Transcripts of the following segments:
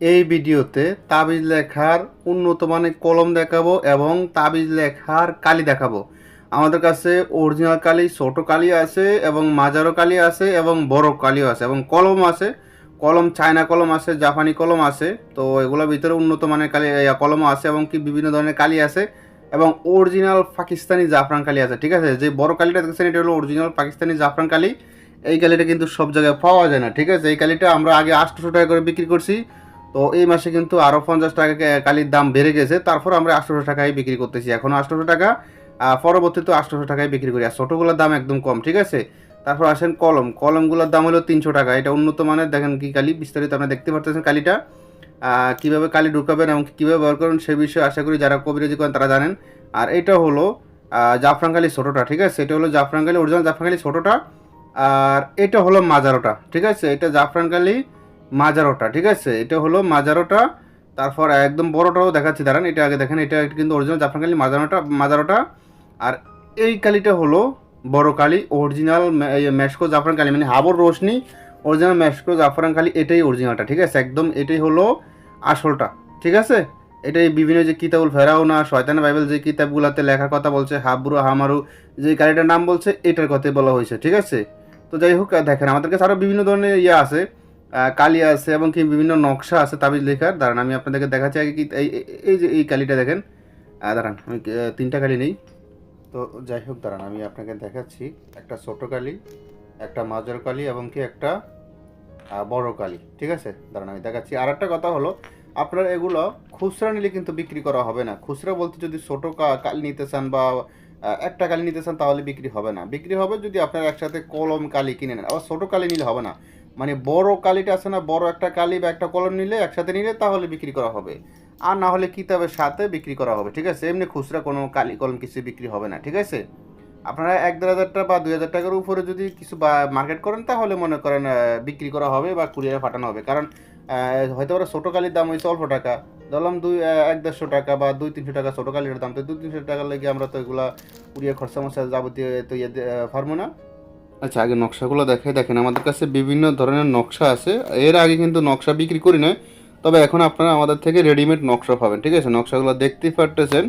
এই ভিডিওতে তাবিজ লেখার উন্নত মানের কলম দেখাবো এবং তাবিজ লেখার কালি দেখাবো। আমাদের কাছে অরিজিনাল কালি, ছোট কালি আছে এবং মাজারো কালি আছে এবং বড় কালিও আছে এবং কলম আছে। কলম, চায়না কলম আছে, জাপানি কলম আছে। তো এগুলোর ভিতরে উন্নত মানের কালি কলমও আছে এবং কি বিভিন্ন ধরনের কালি আছে এবং অরিজিনাল পাকিস্তানি জাফরান কালি আছে, ঠিক আছে? যে বড় কালিটা দেখছেন, এটা হলো অরিজিনাল পাকিস্তানি জাফরান কালি। এই কালিটা কিন্তু সব জায়গায় পাওয়া যায় না, ঠিক আছে? এই কালিটা আমরা আগে আটশোশো টাকা করে বিক্রি করছি। তো এই মাসে কিন্তু আরও পঞ্চাশ টাকা কালির দাম বেড়ে গেছে। তারপর আমরা আটশোশো টাকায় বিক্রি করতেছি। এখনও আটশোশো টাকা পরবর্তীতে আটশোশো টাকায় বিক্রি করি। আর ছোটোগুলোর দাম একদম কম, ঠিক আছে? তারপর আসেন কলম। কলমগুলোর দাম হলো তিনশো টাকা। এটা উন্নত মানের। দেখেন কি কালি, বিস্তারিত আপনারা দেখতে পাচ্ছেন কালিটা। কীভাবে কালি ঢুকাবেন এবং কীভাবে ব্যবহার করেন সে বিষয়ে আশা করি যারা কবিরাজি করেন তারা জানেন। আর এটা হলো কালি ছোটোটা, ঠিক আছে? এটা হলো জাফরান কালি অরিজিনাল জাফরান কালি ছোটোটা। আর এটা হলো মাজারোটা, ঠিক আছে? এটা জাফরান কালি মাজারোটা, ঠিক আছে? এটা হলো মাজারোটা। তারপর একদম বড়টাও দেখাচ্ছি, দাঁড়ান, এটা আগে দেখেন, এটা কিন্তু অরিজিনাল জাফরান কালি মাজারোটা মাজারোটা। আর এই কালিটা হলো বড় কালি অরিজিনাল মেশকো জাফরান কালি মানে হাবর রোশনি অরিজিনাল মেশকো জাফরান কালি এটাই অরিজিনালটা ঠিক আছে? একদম এটাই হলো আসলটা, ঠিক আছে? এটাই বিভিন্ন যে কিতাবুল ফেরাও না শয়তান বাইবেল যে কিতাবগুলোতে লেখার কথা বলছে, হাবরু, হামারু, যে কালিটার নাম বলছে, এটার কথাই বলা হয়েছে, ঠিক আছে? তো যাই হোক দেখেন আমাদের কাছে আরও বিভিন্ন ধরনের ইয়ে আছে। কালি আছে এবং কি বিভিন্ন নকশা আছে, তাবিজ লেখার। দাঁড়ান, আমি আপনাদেরকে দেখাচ্ছি আগে কি এই যে এই কালিটা দেখেন। দাঁড়ান, আমি তিনটা কালি নেই। তো যাই হোক, দাঁড়ান, আমি আপনাকে দেখাচ্ছি। একটা ছোট কালি, একটা মাজার কালি এবং কি একটা বড় কালি, ঠিক আছে? দাঁড়ান, আমি দেখাচ্ছি। আর একটা কথা হলো, আপনার এগুলো খুচরা নিলে কিন্তু বিক্রি করা হবে না। খুচরা বলতে যদি ছোট কালি নিতে চান বা একটা কালি নিতে চান তাহলে বিক্রি হবে না। বিক্রি হবে যদি আপনার একসাথে কলম কালি কিনে নেন। আবার ছোটো কালি নিলে হবে না। মানে বড় কালিটা আছে না, বড় একটা কালি বা একটা কলম নিলে একসাথে নিলে তাহলে বিক্রি করা হবে। আর না হলে কিতাবের সাথে বিক্রি করা হবে, ঠিক আছে? এমনি খুচরা কোনো কালি কলম কিছু বিক্রি হবে না, ঠিক আছে? আপনারা এক দেড় হাজার টাকা বা দুই হাজার টাকার উপরে যদি কিছু বা মার্কেট করেন, তাহলে মনে করেন বিক্রি করা হবে বা কুরিয়ারে পাঠানো হবে। কারণ হয়তো ওরা ছোটো কালির দাম হয়েছে অল্প টাকা। ধরলাম দুই এক দেড়শো টাকা বা দুই তিনশো টাকা ছোটো কালির দাম। তো দুই তিনশো টাকা লেগে আমরা তো এগুলা কুরিয়ার খরচা মশা যাবতীয় তো ইয়ে পারব না। আচ্ছা আগে নকশাগুলো দেখে দেখেন। আমাদের কাছে বিভিন্ন ধরনের নকশা আছে। এর আগে কিন্তু নকশা বিক্রি করি না তবে এখন আপনারা আমাদের থেকে রেডিমেড নকশা পাবেন, ঠিক আছে? নকশাগুলো দেখতেই পারতেছেন।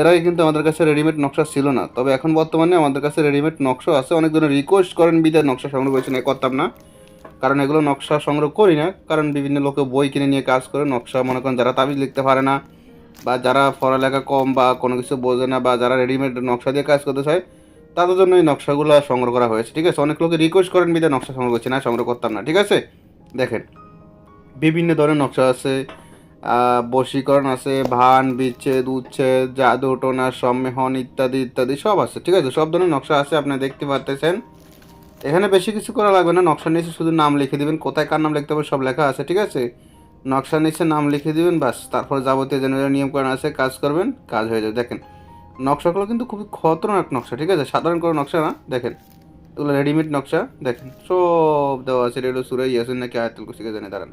এর আগে কিন্তু আমাদের কাছে রেডিমেড নকশা ছিল না। তবে এখন বর্তমানে আমাদের কাছে রেডিমেড নকশা আছে। অনেক ধরনের রিকোয়েস্ট করেন বিদায় নকশা সংগ্রহ করেছেন এ করতাম না। কারণ এগুলো নকশা সংগ্রহ করি না। কারণ বিভিন্ন লোকে বই কিনে নিয়ে কাজ করে, নকশা মনে করেন যারা তাবিজ লিখতে পারে না, বা যারা পড়ালেখা কম বা কোনো কিছু বোঝে না, বা যারা রেডিমেড নকশা দিয়ে কাজ করতে চায় তাদের জন্য এই নকশাগুলো সংগ্রহ করা হয়েছে, ঠিক আছে? অনেক লোকে রিকোয়েস্ট করেন বিদায় নকশা সংগ্রহ করছে না, সংগ্রহ করতাম না, ঠিক আছে? দেখেন, বিভিন্ন ধরনের নকশা আছে বশীকরণ আছে, ভান, বিচ্ছেদ, উচ্ছেদ, জাদু, টোনা, সম্মেহন ইত্যাদি ইত্যাদি সব আছে, ঠিক আছে? সব ধরনের নকশা আছে, আপনি দেখতে পারতেছেন। এখানে বেশি কিছু করা লাগবে না নকশা নিচে শুধু নাম লিখে দিবেন, কোথায় কার নাম লিখতে হবে সব লেখা আছে, ঠিক আছে? নকশা নিচে নাম লিখে দিবেন বাস তারপর যাবতীয় জেনারেল নিয়মকানুন আছে, কাজ করবেন, কাজ হয়ে যাবে। দেখেন নকশাগুলো কিন্তু খুবই খতরনাক নকশা, ঠিক আছে? সাধারণ কোনো নকশা না, দেখেন। এগুলো রেডিমেড নকশা, দেখেন। সব দেওয়া আছে রেডিও সুরে, ইয়াসিন নাকি আয়াতুল কুসিকে জানে, দাঁড়ান।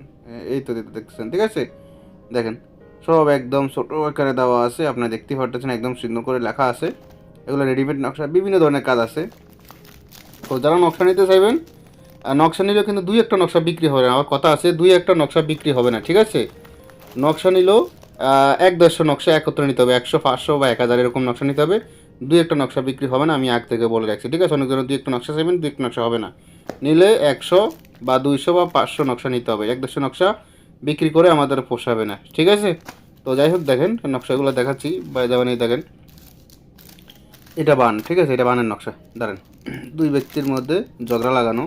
এই তো দিতে দেখতেছেন ঠিক আছে? দেখেন, সব একদম ছোটো আকারে দেওয়া আছে, আপনার দেখতে পারতেছেন, একদম সুন্দর করে লেখা আছে। এগুলো রেডিমেড নকশা, বিভিন্ন ধরনের কাজ আছে। তো যারা নকশা নিতে চাইবেন নকশা নিলেও কিন্তু দুই একটা নকশা বিক্রি হবে না, আমার কথা আছে, দুই একটা নকশা বিক্রি হবে না, ঠিক আছে? নকশা নিলেও এক দেড়শো নকশা একত্রে নিতে হবে, একশো, পাঁচশো বা এক হাজার এরকম নকশা নিতে হবে। দুই একটা নকশা বিক্রি হবে না, আমি আগ থেকে বলে রাখছি, ঠিক আছে? অনেক জনের দুই একটা নকশা চাইবেন দুই একটা নকশা হবে না। নিলে একশো বা দুইশো বা পাঁচশো নকশা নিতে হবে, এক দেড়শো নকশা বিক্রি করে আমাদের পোষাবে না, ঠিক আছে? তো যাই হোক, দেখেন, নকশাগুলো দেখাচ্ছি বা যেমন এই দেখেন। এটা বান, ঠিক আছে? এটা বানের নকশা, দাঁড়ান। দুই ব্যক্তির মধ্যে ঝগড়া লাগানো,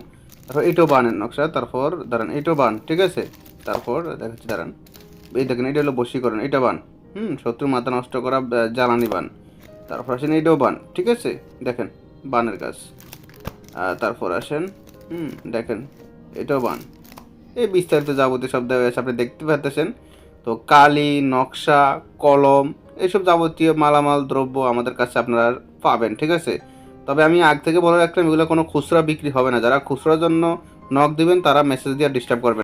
তারপর এটাও বানের নকশা, তারপর, দাঁড়ান, এটাও বান, ঠিক আছে? তারপর দেখাচ্ছি, দাঁড়ান। এই দেখেন এটা হলো বশীকরণ এটা বান। হুম শত্রু মাথা নষ্ট করা জ্বালানি বান। তারপর আসেন এটাও বান, ঠিক আছে? দেখেন, বানের আর তারপর আসেন, হুম, দেখেন, এটাও বান। এই বিস্তারিত যাবতীয় সব দেওয়া আপনি দেখতে পাচ্ছেন তো কালি, নকশা, কলম, এইসব যাবতীয় মালামাল, দ্রব্য আমাদের কাছে আপনারা পাবেন, ঠিক আছে? তবে আমি আগ থেকে বলে রাখলাম, এগুলো কোনো খুচরা বিক্রি হবে না। যারা খুচরার জন্য নক দিবেন, তারা মেসেজ দিয়ে ডিস্টার্ব করবেন।